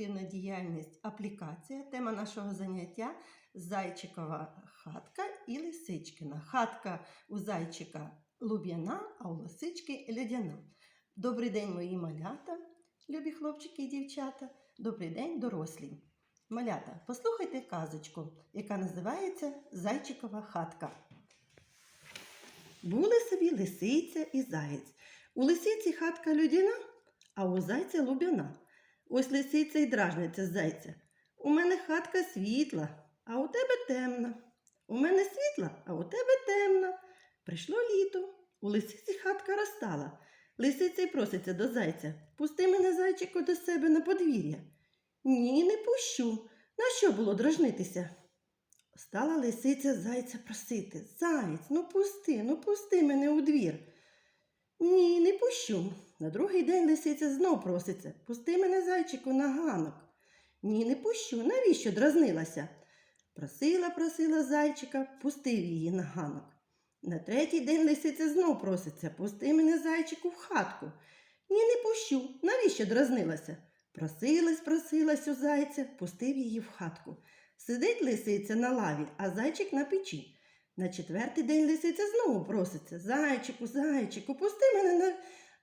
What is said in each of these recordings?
інтерактивна діяльність аплікація. Тема нашого заняття зайчикова хатка і лисичкина. Хатка у зайчика луб'яна, а у лисички льодяна. Добрий день, мої малята, любі хлопчики і дівчата. Добрий день, дорослі. Малята, послухайте казочку, яка називається Зайчикова хатка. Були собі лисиця і заєць. У лисиці хатка людяна, а у зайця лубяна. Ось лисиця й дражниця зайця. У мене хатка світла, а у тебе темна. У мене світла, а у тебе темна. Прийшло літо. У лисиці хатка розстала. Лисиця й проситься до зайця. Пусти мене, зайчику, до себе на подвір'я. Ні, не пущу. На що було дражнитися? Стала лисиця зайця просити. Заєць, ну пусти, ну пусти мене у двір. Ні, не пущу. На другий день лисиця знов проситься. Пусти мене, зайчику, на ганок. Ні, не пущу. Навіщо дразнилася? Просила, просила зайчика, пустив її на ганок. На третій день лисиця знов проситься. Пусти мене, зайчику, в хатку. Ні, не пущу. Навіщо дразнилася? Просилась, просилась у зайця, пустив її в хатку. Сидить лисиця на лаві, а зайчик на печі. На четвертий день лисиця знову проситься. Зайчику, зайчику, пусти мене на...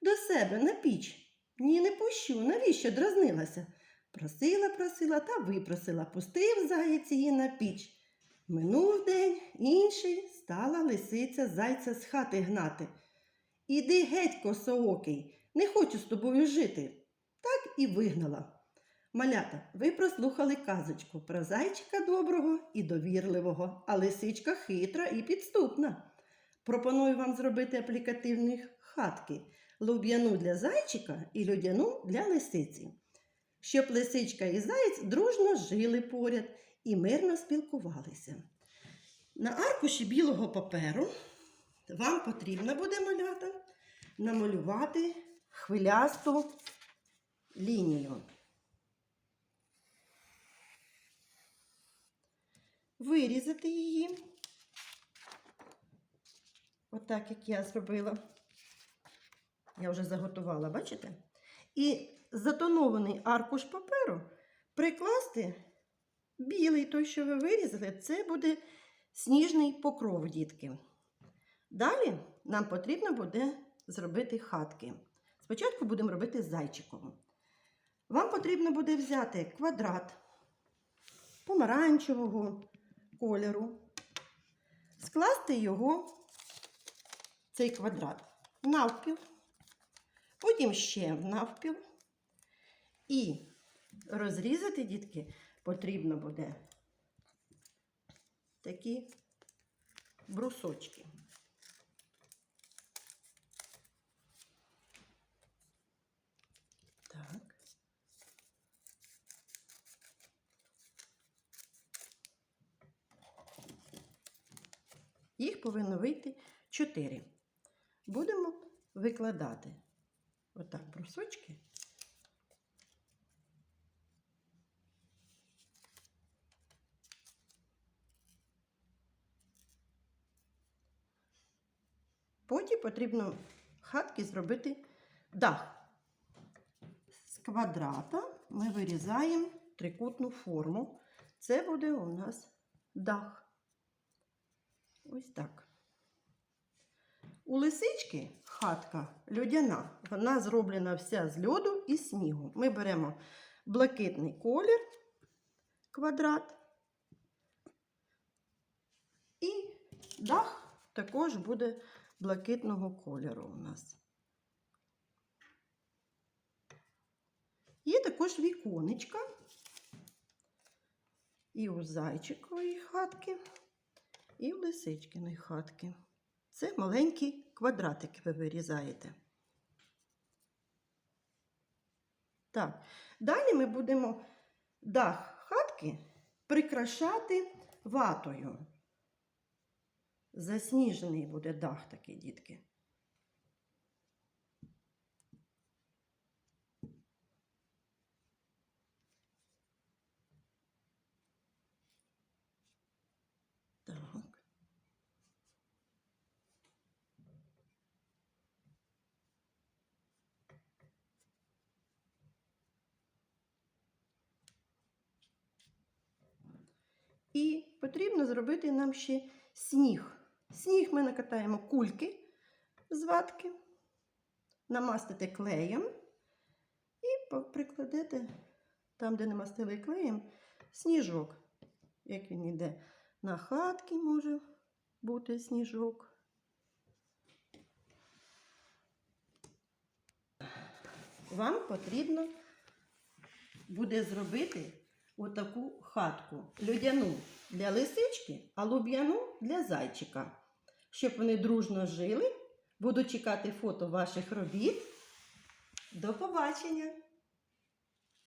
до себе на піч. Ні, не пущу. Навіщо дразнилася? Просила, просила та випросила, пустив заєць її на піч. Минув день, інший стала лисиця зайця з хати гнати. Іди геть, косоокий, не хочу з тобою жити. Так і вигнала. Малята, ви прослухали казочку про зайчика доброго і довірливого, а лисичка хитра і підступна. Пропоную вам зробити аплікативні хатки луб'яну для зайчика і льодяну для лисиці, щоб лисичка і заєць дружно жили поряд і мирно спілкувалися. На аркуші білого паперу вам потрібно буде малята намалювати хвилясту лінію. Вирізати її, отак, як я зробила. Я вже заготувала, бачите? І затонований аркуш паперу прикласти білий той, що ви вирізали, це буде сніжний покров, дітки. Далі нам потрібно буде зробити хатки. Спочатку будемо робити зайчиком. Вам потрібно буде взяти квадрат помаранчевого кольору, скласти його, цей квадрат, навпіл, потім ще навпіл. І розрізати, дітки, потрібно буде такі брусочки. Так. Їх повинно вийти 4. Будемо викладати отак брусочки. Потім потрібно хатки зробити дах. З квадрата ми вирізаємо трикутну форму. Це буде у нас дах. Ось так. У лисички хатка льодяна. Вона зроблена вся з льоду і снігу. Ми беремо блакитний колір, квадрат. І дах також буде блакитного кольору у нас. Є також віконечка і у зайчикової хатки і в лисичкиної хатки. Це маленькі квадратики ви вирізаєте. Так, далі ми будемо дах хатки прикрашати ватою. Засніжений буде дах такий, дітки. Так. І потрібно зробити нам ще сніг. Сніг ми накатаємо кульки з ватки, намастите клеєм і прикладете там, де намастили клеєм, сніжок. Як він йде на хатки, може бути сніжок. Вам потрібно буде зробити отаку хатку людяну для лисички, а луб'яну для зайчика. Щоб вони дружно жили. Буду чекати фото ваших робіт. До побачення!